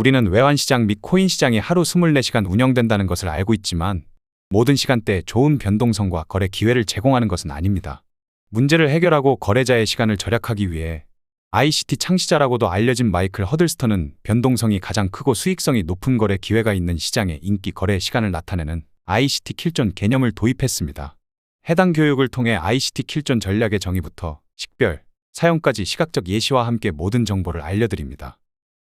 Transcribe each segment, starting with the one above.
우리는 외환시장 및 코인 시장이 하루 24시간 운영된다는 것을 알고 있지만 모든 시간대에 좋은 변동성과 거래 기회를 제공하는 것은 아닙니다. 문제를 해결하고 거래자의 시간을 절약하기 위해 ICT 창시자라고도 알려진 마이클 허들스턴은 변동성이 가장 크고 수익성이 높은 거래 기회가 있는 시장의 인기 거래 시간을 나타내는 ICT 킬존 개념을 도입했습니다. 해당 교육을 통해 ICT 킬존 전략의 정의부터 식별, 사용까지 시각적 예시와 함께 모든 정보를 알려드립니다.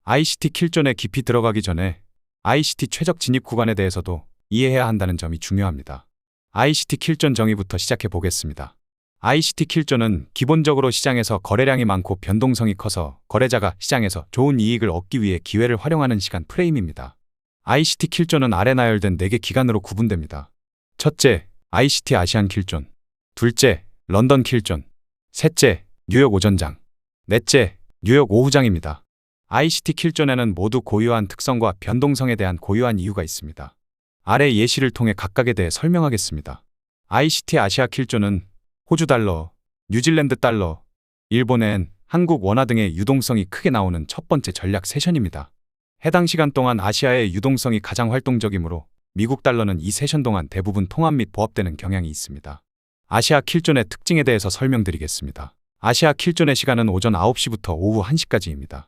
ICT 킬존에 깊이 들어가기 전에 ICT 최적 진입 구간에 대해서도 이해해야 한다는 점이 중요합니다. ICT 킬존 정의부터 시작해 보겠습니다. ICT 킬존은 기본적으로 시장에서 거래량이 많고 변동성이 커서 거래자가 시장에서 좋은 이익을 얻기 위해 기회를 활용하는 시간 프레임입니다. ICT 킬존은 아래 나열된 4개 기간으로 구분됩니다. 첫째, ICT 아시안 킬존. 둘째, 런던 킬존. 셋째, 뉴욕 오전장. 넷째, 뉴욕 오후장입니다. ICT 킬존에는 모두 고유한 특성과 변동성에 대한 고유한 이유가 있습니다. 아래 예시를 통해 각각에 대해 설명하겠습니다. ICT 아시아 킬존은 호주 달러, 뉴질랜드 달러, 일본엔 한국 원화 등의 유동성이 크게 나오는 첫 번째 전략 세션입니다. 해당 시간 동안 아시아의 유동성이 가장 활동적이므로 미국 달러는 이 세션 동안 대부분 통합 및 보합되는 경향이 있습니다. 아시아 킬존의 특징에 대해서 설명드리겠습니다. 아시아 킬존의 시간은 오전 9시부터 오후 1시까지입니다.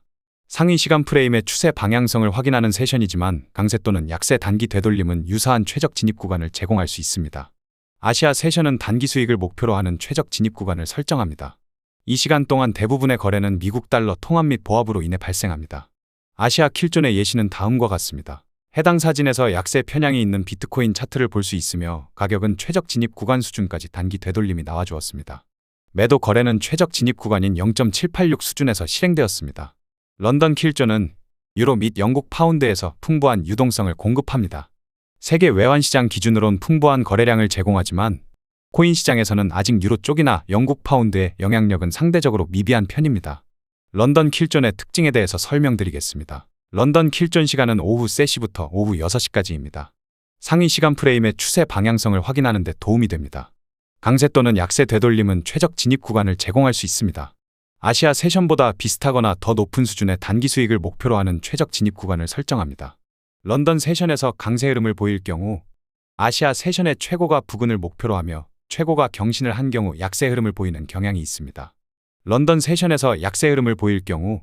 상위 시간 프레임의 추세 방향성을 확인하는 세션이지만 강세 또는 약세 단기 되돌림은 유사한 최적 진입 구간을 제공할 수 있습니다. 아시아 세션은 단기 수익을 목표로 하는 최적 진입 구간을 설정합니다. 이 시간 동안 대부분의 거래는 미국 달러 통합 및 보합으로 인해 발생합니다. 아시아 킬존의 예시는 다음과 같습니다. 해당 사진에서 약세 편향이 있는 비트코인 차트를 볼 수 있으며 가격은 최적 진입 구간 수준까지 단기 되돌림이 나와 주었습니다. 매도 거래는 최적 진입 구간인 0.786 수준에서 실행되었습니다. 런던 킬존은 유로 및 영국 파운드에서 풍부한 유동성을 공급합니다. 세계 외환시장 기준으론 풍부한 거래량을 제공하지만 코인 시장에서는 아직 유로 쪽이나 영국 파운드의 영향력은 상대적으로 미비한 편입니다. 런던 킬존의 특징에 대해서 설명드리겠습니다. 런던 킬존 시간은 오후 3시부터 오후 6시까지입니다. 상위 시간 프레임의 추세 방향성을 확인하는 데 도움이 됩니다. 강세 또는 약세 되돌림은 최적 진입 구간을 제공할 수 있습니다. 아시아 세션보다 비슷하거나 더 높은 수준의 단기 수익을 목표로 하는 최적 진입 구간을 설정합니다. 런던 세션에서 강세 흐름을 보일 경우 아시아 세션의 최고가 부근을 목표로 하며 최고가 경신을 한 경우 약세 흐름을 보이는 경향이 있습니다. 런던 세션에서 약세 흐름을 보일 경우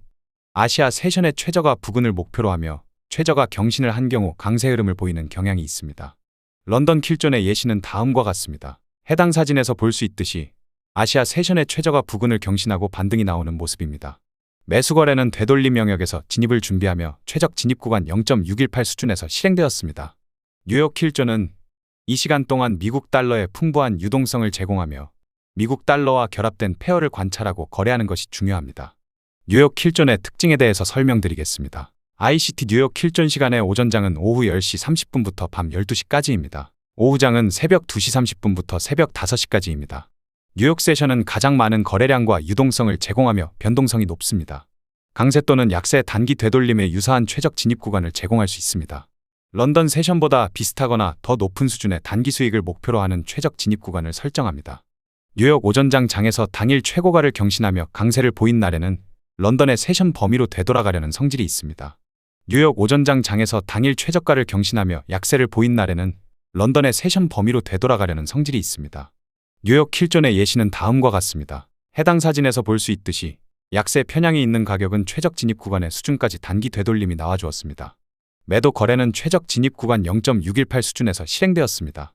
아시아 세션의 최저가 부근을 목표로 하며 최저가 경신을 한 경우 강세 흐름을 보이는 경향이 있습니다. 런던 킬존의 예시는 다음과 같습니다. 해당 사진에서 볼 수 있듯이 아시아 세션의 최저가 부근을 경신하고 반등이 나오는 모습입니다. 매수 거래는 되돌림 영역에서 진입을 준비하며 최적 진입 구간 0.618 수준에서 실행되었습니다. 뉴욕 킬존은 이 시간 동안 미국 달러의 풍부한 유동성을 제공하며 미국 달러와 결합된 페어를 관찰하고 거래하는 것이 중요합니다. 뉴욕 킬존의 특징에 대해서 설명드리겠습니다. ICT 뉴욕 킬존 시간의 오전장은 오후 10시 30분부터 밤 12시까지입니다. 오후장은 새벽 2시 30분부터 새벽 5시까지입니다. 뉴욕 세션은 가장 많은 거래량과 유동성을 제공하며 변동성이 높습니다. 강세 또는 약세 단기 되돌림에 유사한 최적 진입 구간을 제공할 수 있습니다. 런던 세션보다 비슷하거나 더 높은 수준의 단기 수익을 목표로 하는 최적 진입 구간을 설정합니다. 뉴욕 오전장 장에서 당일 최고가를 경신하며 강세를 보인 날에는 런던의 세션 범위로 되돌아가려는 성질이 있습니다. 뉴욕 오전장 장에서 당일 최저가를 경신하며 약세를 보인 날에는 런던의 세션 범위로 되돌아가려는 성질이 있습니다. 뉴욕 킬존의 예시는 다음과 같습니다. 해당 사진에서 볼 수 있듯이 약세 편향이 있는 가격은 최적 진입 구간의 수준까지 단기 되돌림이 나와 주었습니다. 매도 거래는 최적 진입 구간 0.618 수준에서 실행되었습니다.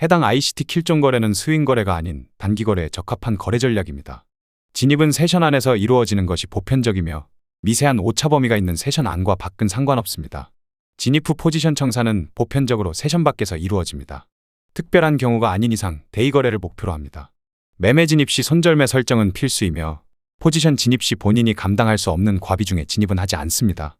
해당 ICT 킬존 거래는 스윙 거래가 아닌 단기 거래에 적합한 거래 전략입니다. 진입은 세션 안에서 이루어지는 것이 보편적이며 미세한 오차 범위가 있는 세션 안과 밖은 상관없습니다. 진입 후 포지션 청산은 보편적으로 세션 밖에서 이루어집니다. 특별한 경우가 아닌 이상 대의 거래를 목표로 합니다. 매매 진입 시 손절매 설정은 필수이며 포지션 진입 시 본인이 감당할 수 없는 과비 중에 진입은 하지 않습니다.